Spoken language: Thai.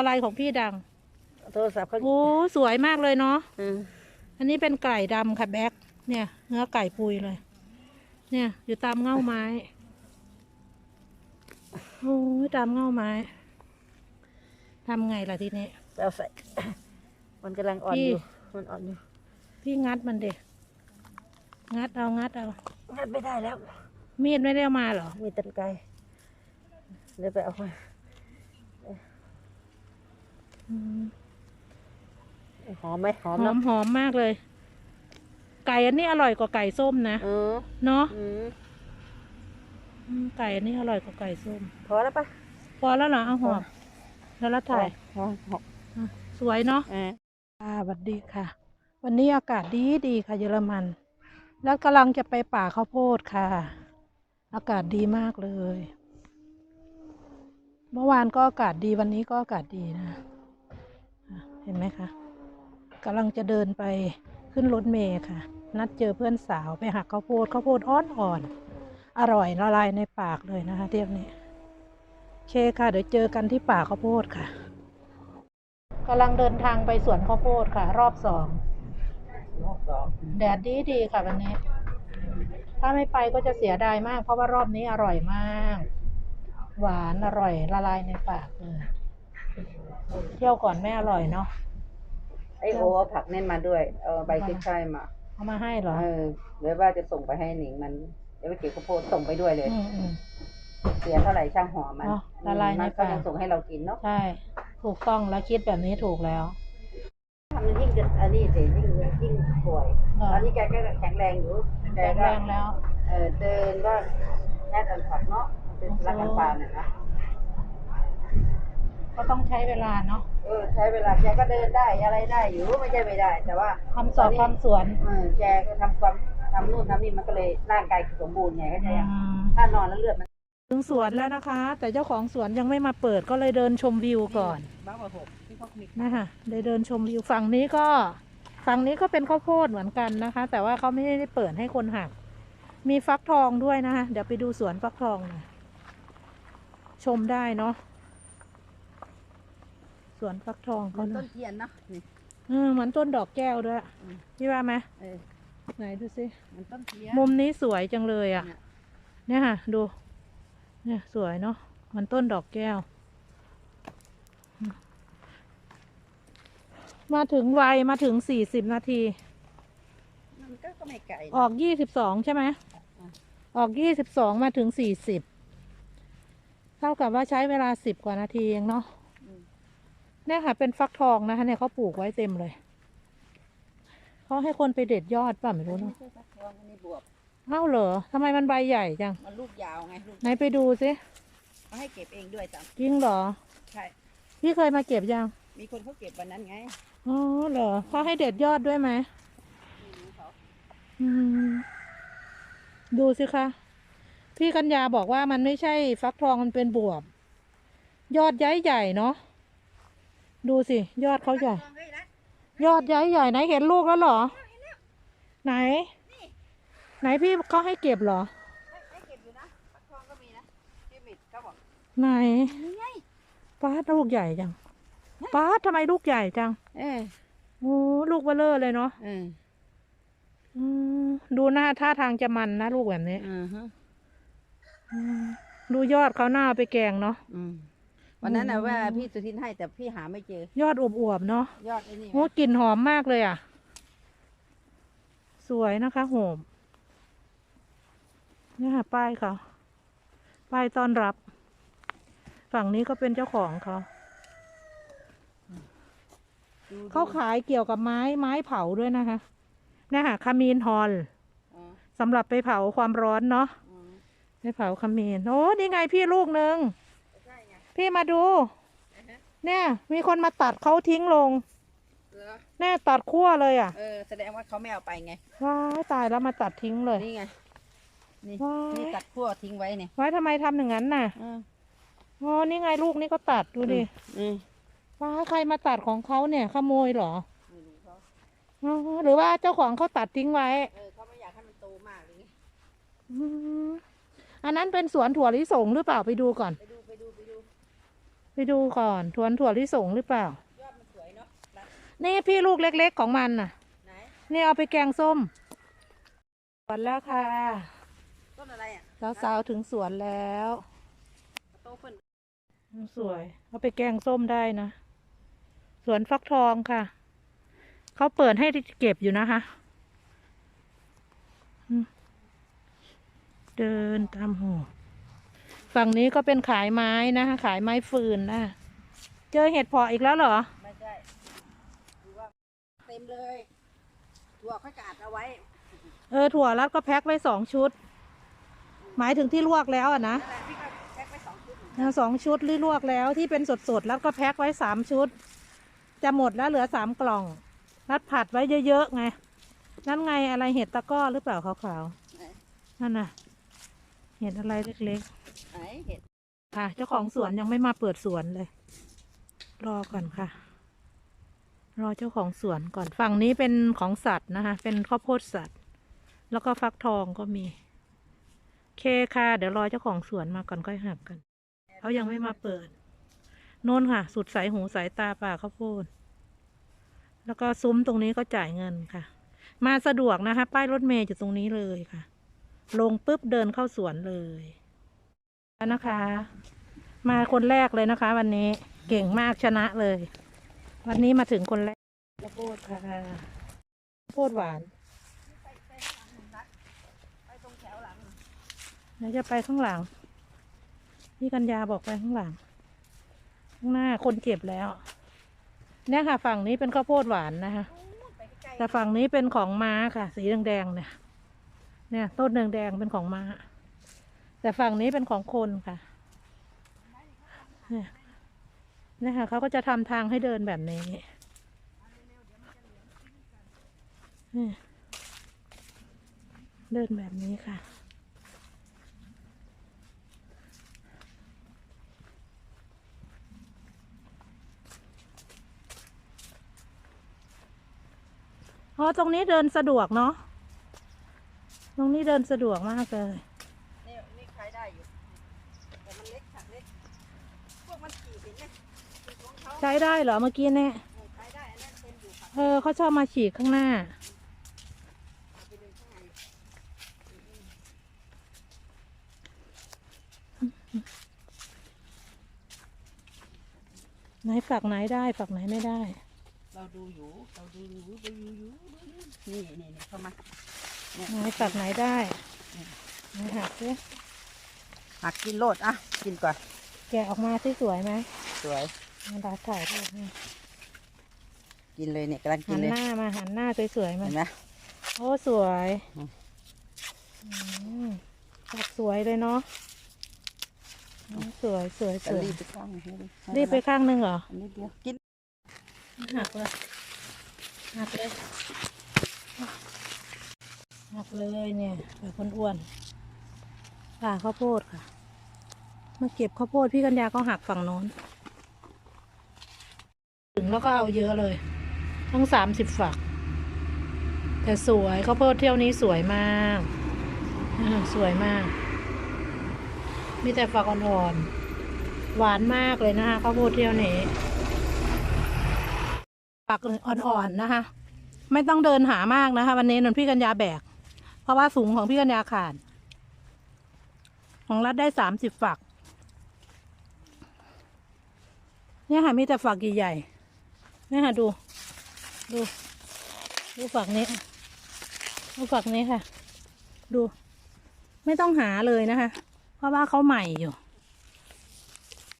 อะไรของพี่ดัง โทรศัพท์เขาโอ้สวยมากเลยเนาะอืมอันนี้เป็นไก่ดำค่ะแบ็คเนี่ย เนื้อไก่ปุยเลย เนี่ย อยู่ตามเง่าไม้โอ้ยตามเง่าไม้ทำไงล่ะทีนี้ ไปเอาใส่ มันกำลังอ่อนพี่ อยู่ มันอ่อนอยู่พี่งัดมันเด็งัดเอางัดเอา งัดไม่ได้แล้ว มีดไม่ได้เอามาเหรอมีตันไกรเดี๋ยวไปเอามาอืม หอมไหมหอมหอเนาะมหอมมากเลย ไก่อันนี้อร่อยกว่าไก่ส้มนะ เออเนาะอืมอืมไก่อันนี้อร่อยกว่าไก่ส้ม พอแล้วปะพอแล้วเหรอเอาหอมแล้วละถ่ายหอมหอมอะสวยเนาะอ่าค่ะสวัสดีค่ะ วันนี้อากาศดีดีค่ะเยอรมัน แล้วกำลังจะไปป่าข้าวโพดค่ะ อากาศดีมากเลย เมื่อวานก็อากาศดีวันนี้ก็อากาศดีนะอะ เห็นไหมคะกำลังจะเดินไปขึ้นรถเมล์ค่ะ นัดเจอเพื่อนสาวไปหักข้าวโพดข้าวโพดอ่อนอ่อนอร่อยละลายในปากเลยนะคะเที่ยงนี้โอเคค่ะ เดี๋ยวเจอกันที่ป่าข้าวโพดค่ะกำลังเดินทางไปสวนข้าวโพดค่ะ รอบสองแดดดีดีค่ะวันนี้ ถ้าไม่ไปก็จะเสียดายมาก เพราะว่ารอบนี้อร่อยมาก หวานอร่อยละลายในปากเลย เที่ยวก่อนไม่อร่อยเนาะไอโอเอาผักเน่นมาด้วย เอาใบขึ้นช่ายมาเอามาให้เหรอเออเดี๋ยวว่าจะส่งไปให้หนิงมันเดี๋ยวไปเก็บข้าวโพดส่งไปด้วยเลย อืมอืม เสียเท่าไหร่ช่างหัวมันเนอะละลายในมันก็ปาก ยังส่งให้เรากินเนาะใช่ ถูกต้องแล้วคิดแบบนี้ถูกแล้วทำยิ่งจะอันนี้สิยิ่งยิ่งป่วยเหรอตอนนี้แกก็แข็งแรงอยู่แกแข็งก็แรงแล้ว เออเดินก็แค่ตันผักเนาะเป็นรักกันปานน่ะนะ ก็ต้องใช้เวลาเนาะเออใช้เวลาแกก็เดินได้อะไรได้อยู่ไม่ใช่ไม่ได้ แต่ว่าทำสอบทำสวนเออแกก็ทำความทำนู่นทำนี่มันก็เลยร่างกายสมบูรณ์ไงก็จะยังอืมถ้านอนแล้วเลือดมันถึงสวนแล้วนะคะ แต่เจ้าของสวนยังไม่มาเปิดก็เลยเดินชมวิวก่อนบ้าบอหกที่เขามีนะคะได้เดินชมวิวฝั่งนี้ก็ฝั่งนี้ก็เป็นข้าวโพดเหมือนกันนะคะ แต่ว่าเขาไม่ได้เปิดให้คนหัก มีฟักทองด้วยนะคะเดี๋ยวไปดูสวนฟักทองหน่อยชมได้เนาะ สวนฟักทองเขาต้เนาะนเทียนเนาะนี่ เออเหมือนต้นดอกแก้วด้วย อืม พี่ว่าไหมเออไหนดูสิ มันต้นเทียน มุมนี้สวยจังเลยอะ่ะ เนี่ย เนี่ยค่ะ ดู เนี่ยสวยเนาะเหมันต้นดอกแก้ว มาถึงไวมาถึงสี่สิบนาที มันก็ก็ไม่ไกลนะ ออกยี่สิบสองใช่ไหม อะ ออกยี่สิบสองมาถึงสี่สิบ เท่ากับว่าใช้เวลาสิบกว่านาทีเองเนาะอืม เนี่ยค่ะ เป็นฟักทองนะคะ เนี่ยเขาปลูกไว้เต็มเลยเขาให้คนไปเด็ดยอดป่ะไม่รู้ไม่เนาะใช่ฟักทองอันนี้บวบเอ้าเหรอทำไมมันใบใหญ่จัง มันลูกยาวไงลูกไหนไปดูสิเขาให้เก็บเองด้วยจ้ะจริงเหรอ ใช่ พี่เคยมาเก็บยัง มีคนเขาเก็บวันนั้นไง อ๋อเหรอเขาให้เด็ดยอดด้วยไหมไม่รู้เขาอืมดูสิคะ พี่กัญญาบอกว่ามันไม่ใช่ฟักทองมันเป็นบวบ ยอดย้ายใหญ่เนาะ ดูสิ ยอดเขาใหญ่ ยอดย้ายใหญ่ไหนเห็นลูกแล้วเหรอ ไหน ไหนพี่เขาให้เก็บเหรอ ให้เก็บอยู่นะฟักทองก็มีนะพี่มิดเขาบอกไหนนี่ไงป้าดลูกใหญ่จังป้าดทำไมลูกใหญ่จังเออโอ้ลูกเบลเลอร์เลยเนาะเอออืมดูหน้าท่าทางจะมันนะลูกแบบนี้อือฮะอืมดูยอดเขาหน้าเอาไปแกงเนาะ อืม วันนั้นอืนะมว่าพี่สุทินให้แต่พี่หาไม่เจอ ยอดอวบๆเนาะยอดไอ้นี่โอ้กลิ่นหอมมากเลยอะ สวยนะคะโหมเนี่ยค่ะป้ายเขาป้ายต้อนรับ ฝั่งนี้ก็เป็นเจ้าของเขาดูเขาขายเกี่ยวกับไม้ไม้เผาด้วยนะคะเนี่ยค่ะขมีนฮอลอ๋อสำหรับไปเผาความร้อนเนาะอ๋อไปเผาขมีนโอ้นี่ไงพี่ลูกหนึ่งใช่ไง พี่มาดูอ่าฮะเนี่ย มีคนมาตัดเขาทิ้งลงเหรอแน่ตัดขั้วเลยอะเออแสดงว่าเขาไม่เอาไปไง ว้ายตายแล้วมาตัดทิ้งเลย นี่ไง นี่ว้าย นี่ตัดขั้วทิ้งไว้เนี่ยไว้ทำไมทำอย่างนั้นน่ะอืมอ๋อนี่ไงลูกนี่ก็ตัดดูดิอืมว้ายใครมาตัดของเขาเนี่ยขโมยเหรอไม่รู้เขาอ๋อหรือว่าเจ้าของเขาตัดทิ้งไว้เออเขาไม่อยากให้มันโตมากเลยไงอืมอันนั้นเป็นสวนถั่วลิสงหรือเปล่าไปดูก่อน ไปดู ไปดูไปดูไปดูก่อนทวนถั่วลิสงหรือเปล่านี่พี่ลูกเล็ก ๆของมันน่ะ ไหนนี่เอาไปแกงส้มสวนแล้วค่ะต้นอะไรอะสาวๆถึงสวนแล้วโตเพิ่นสวย เอาไปแกงส้มได้นะ สวนฟักทองค่ะ เขาเปิดให้เก็บอยู่นะคะอืมเดินตามหู ฝั่งนี้ก็เป็นขายไม้นะคะขายไม้ฟืนนะเจอเห็ดเพาะอีกแล้วเหรอ ไม่ใช่ดูว่าเต็มเลยถั่วค่อยกาดเอาไว้ เออถั่วรัดก็แพ็คไว้สองชุด หมายถึงที่ลวกแล้วอะนะนั่นแหละพี่ก็แพ็คไว้สองชุดเหมือนกันอ่าสองชุดที่ลวกแล้วที่เป็นสดๆแล้วก็แพ็คไว้สามชุด จะหมดแล้วเหลือสามกล่อง รัดผัดไว้เยอะๆไง นั่นไงอะไรเห็ดตะกร้อหรือเปล่าขาวไหนๆนั่นน่ะ เห็ดอะไรเล็ก ไหนเห็ดค่ะ เจ้าของสวนยังไม่มาเปิดสวนเลย รอก่อนค่ะ รอเจ้าของสวนก่อนฝั่งนี้เป็นของสัตว์นะคะ เป็นข้าวโพดสัตว์ แล้วก็ฟักทองก็มีเคค่ะ เดี๋ยวรอเจ้าของสวนมาก่อนค่อยหักกันเขายังไม่มาเปิดโน่นค่ะ สุดสายหูสายตาป่าข้าวโพดแล้วก็ซุ้มตรงนี้ก็จ่ายเงินค่ะ มาสะดวกนะคะ ป้ายรถเมย์อยู่ตรงนี้เลยค่ะ ลงปุ๊บเดินเข้าสวนเลย นะคะ มาคนแรกเลยนะคะ วันนี้เก่งมากชนะเลย วันนี้มาถึงคนแรกข้าวโพดค่ะข้าวโพดหวานไปตรงแถวหลังเดี๋ยวจะไปข้างหลังพี่กัญญาบอกไปข้างหลัง ข้างหน้าคนเก็บแล้ว เนี่ยค่ะ ฝั่งนี้เป็นข้าวโพดหวานนะคะ แต่ฝั่งนี้เป็นของม้าค่ะ สีแดงๆเนี่ย เนี่ยต้นแดงๆเป็นของม้า แต่ฝั่งนี้เป็นของคนค่ะเนี่ยค่ะเขาก็จะทำทางให้เดินแบบนี้เนี่ยเดินแบบนี้ค่ะ อ๋อ ตรงนี้เดินสะดวกเนาะ ตรงนี้เดินสะดวกมากเลย ๆนี่นี่ขายได้อยู่ แต่มันเล็กสักเล็ก พวกมันขี่เห็นไหมขี่ของเขา ใช้ได้เหรอเมื่อกี้เนี่ยเออขายได้อันนั้นเต็มอยู่ค่ะเออเขาชอบมาฉีกข้างหน้าเอาไปเลยข้างในไหนฝักไหนได้ฝักไหนไม่ได้ เราดูอยู่ เราดูอยู่ดูอยู่ดูอยู่นี่นี่นี่เข้ามาไหนฝักไหนได้ไหนหักสิหักกินโลดอะ กินก่อน แกะออกมาที่สวยไหม สวยมา ดาถ่ายรูปให้กินเลยเนี่ยกำลังกิหันนเลยหน้ามาหันหน้าสวยๆมา เห็นไหม โอ้ สวยอืม อืมฝักสวยเลยเนาะอืมสวยสวยสจะวยรีบไปข้างหนึ่งให้ดิรีบไปข้างหนึงเหรอ อันนี้เดียวกินหักเลยหักเลยหักเลยเนี่ยแบบอ้วนๆป่าข้าวโพดค่ะ มาเก็บข้าวโพดพี่กัญญาก็หักฝั่งโน้น ถึงแล้วก็เอาเยอะเลย ทั้งสามสิบฝัก แต่สวยข้าวโพดเที่ยวนี้สวยมากสวยมาก มีแต่ฝักอ่อนๆหวานมากเลยนะคะข้าวโพดเที่ยวนี้ฝักอ่อนๆนะคะ ไม่ต้องเดินหามากนะคะ วันนี้นนพี่กัญญาแบก เพราะว่าสูงของพี่กัญญาขาด ของรัฐได้สามสิบฝักเนี่ยค่ะมีแต่ฝักใหญ่ๆ นี่ค่ะดู ดู ดูฝักนี้ ดูฝักนี้ค่ะ ดู ไม่ต้องหาเลยนะคะ เพราะว่าเขาใหม่อยู่